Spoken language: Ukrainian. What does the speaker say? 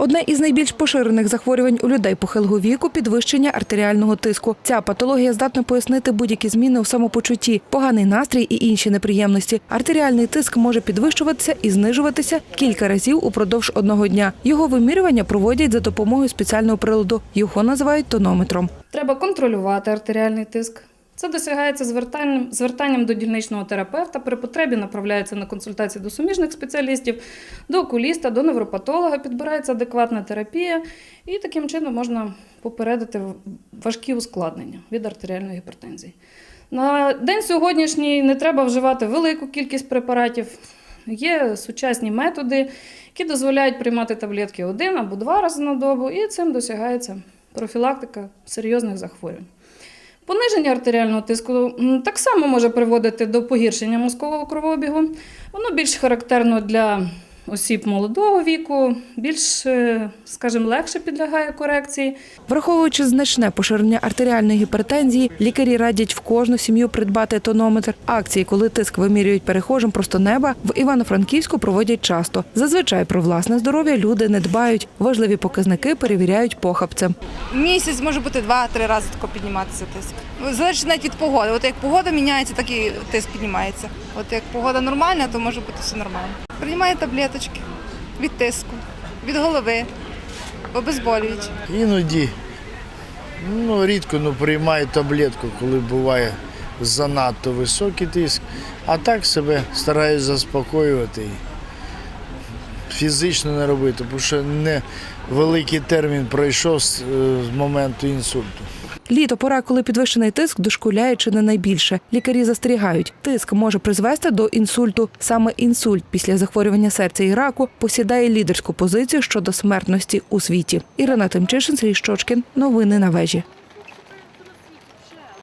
Одне із найбільш поширених захворювань у людей похилого віку підвищення артеріального тиску. Ця патологія здатна пояснити будь-які зміни у самопочутті, поганий настрій і інші неприємності. Артеріальний тиск може підвищуватися і знижуватися кілька разів упродовж одного дня. Його вимірювання проводять за допомогою спеціального приладу. Його називають тонометром. Треба контролювати артеріальний тиск. Це досягається звертанням, звертанням до дільничного терапевта. При потребі направляється на консультації до суміжних спеціалістів, до окуліста, до невропатолога, підбирається адекватна терапія, і таким чином можна попередити важкі ускладнення від артеріальної гіпертензії. На день сьогоднішній не треба вживати велику кількість препаратів. Є сучасні методи, які дозволяють приймати таблетки один або два рази на добу, і цим досягається профілактика серйозних захворювань. Пониження артеріального тиску так само може приводити до погіршення мозкового кровообігу. Воно більш характерно для осіб молодого віку, більш, е, скажімо, легше підлягає корекції. Враховуючи значне поширення артеріальної гіпертензії, лікарі радять в кожну сім'ю придбати тонометр. Акції, коли тиск вимірюють перехожим просто неба, в Івано-Франківську проводять часто. Зазвичай про власне здоров'я люди не дбають. Важливі показники перевіряють похабцем. Місяць може бути два-три рази тако підніматися тиск. Залежить навіть від погоди. От як погода міняється, так і тиск піднімається. От як погода нормальна, то може бути все нормально. Приймаю таблеточки від тиску, від голови, обезболюючі. Іноді ну, рідко ну, приймаю таблетку, коли буває занадто високий тиск, а так себе стараюсь заспокоювати фізично не робити, тому що не великий термін пройшов е, з моменту інсульту. Літо пора, коли підвищений тиск дошкуляє чи не найбільше. Лікарі застерігають, тиск може призвести до інсульту. Саме інсульт після захворювання серця і раку посідає лідерську позицію щодо смертності у світі. Ірина Тимчишин, Сергій Щочкін. Новини на вежі.